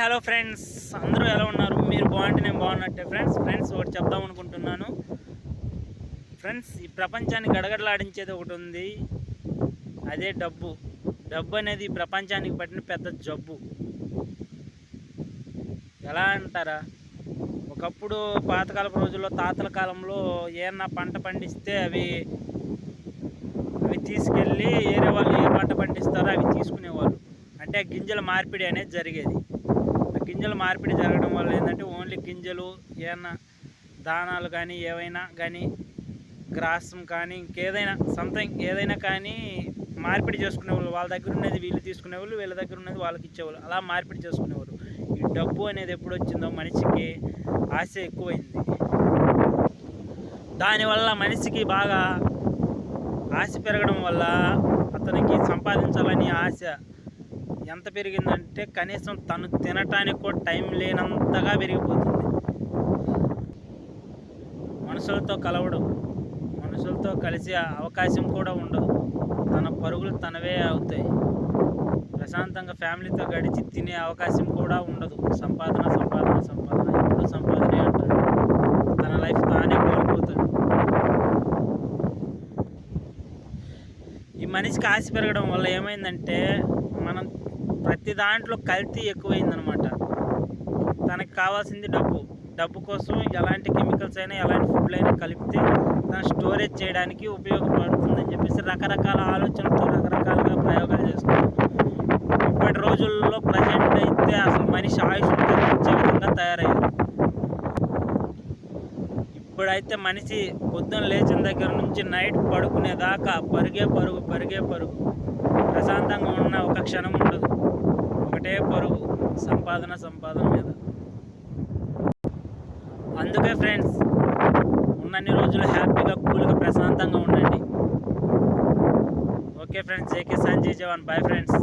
Hello friends అందరూ ఎలా ఉన్నారు? మీరు బాగుంటే నేను బాగున్నట్టే. ఫ్రెండ్స్ ఫ్రెండ్స్ ఒకటి చెప్దాం అనుకుంటున్నాను. ఫ్రెండ్స్ ఈ ప్రపంచాన్ని గడగడలాడించేది ఒకటి ఉంది. అదే డబ్బు. డబ్బు అనేది ప్రపంచానికి పట్టిన పెద్ద జబ్బు. ఎలా అంటారా? ఒకప్పుడు పాతకాలపు రోజుల్లో తాతల కాలంలో ఏమన్నా పంట పండిస్తే అవి అవి తీసుకెళ్ళి ఏరే వాళ్ళు ఏ పంట పండిస్తారో అవి తీసుకునేవాళ్ళు. అంటే ఆ గింజల మార్పిడి అనేది జరిగేది. గింజలు మార్పిడి జరగడం వల్ల ఏంటంటే ఓన్లీ గింజలు ఏమన్నా దానాలు కానీ ఏవైనా కానీ గ్రాసం కానీ ఇంకేదైనా సంథింగ్ ఏదైనా కానీ మార్పిడి చేసుకునేవాళ్ళు వాళ్ళ దగ్గర ఉన్నది వీళ్ళు తీసుకునేవాళ్ళు వీళ్ళ దగ్గర ఉన్నది వాళ్ళకి ఇచ్చేవాళ్ళు. అలా మార్పిడి చేసుకునేవాళ్ళు ఈ డబ్బు అనేది ఎప్పుడు వచ్చిందో మనిషికి ఆశ ఎక్కువైంది. దానివల్ల మనిషికి బాగా ఆశ పెరగడం వల్ల అతనికి సంపాదించాలని ఆశ ఎంత పెరిగిందంటే కనీసం తను తినటానికి కూడా టైం లేనంతగా పెరిగిపోతుంది. మనుషులతో కలవడం మనుషులతో కలిసే అవకాశం కూడా ఉండదు. తన పరుగులు తనవే అవుతాయి. ప్రశాంతంగా ఫ్యామిలీతో గడిచి తినే అవకాశం కూడా ఉండదు. సంపాదన సంపాదన సంపాదన. ఎప్పుడు సంపాదనే అంటారు. తన లైఫ్ తానే కోల్పోతాడు. ఈ మనిషికి ఆశ పెరగడం వల్ల ఏమైందంటే ప్రతి దాంట్లో కల్తీ ఎక్కువైందనమాట తనకి కావాల్సింది డబ్బు. డబ్బు కోసం ఎలాంటి కెమికల్స్ అయినా ఎలాంటి ఫుడ్లు అయినా కలిపితే దాన్ని స్టోరేజ్ చేయడానికి ఉపయోగపడుతుందని చెప్పేసి రకరకాల ఆలోచనలతో రకరకాలుగా ప్రయోగాలు చేసుకుంటాం ఇప్పటి రోజుల్లో ప్రజెంట్ అయితే అసలు మనిషి ఆయుష్ వచ్చే విధంగా తయారయ్యారు. ఇప్పుడైతే మనిషి పొద్దున్న లేచిన దగ్గర నుంచి నైట్ పడుకునేదాకా పరుగే పరుగు పరిగే పరుగు. ప్రశాంతంగా ఉన్న ఒక క్షణం ఉండదు. ఒకటే పరుగు సంపాదన సంపాదన మీద. అందుకే ఫ్రెండ్స్ ఉన్నన్ని రోజులు హ్యాపీగా కూల్గా ప్రశాంతంగా ఉండండి. Okay friends JK Sanjay Jawan. Bye friends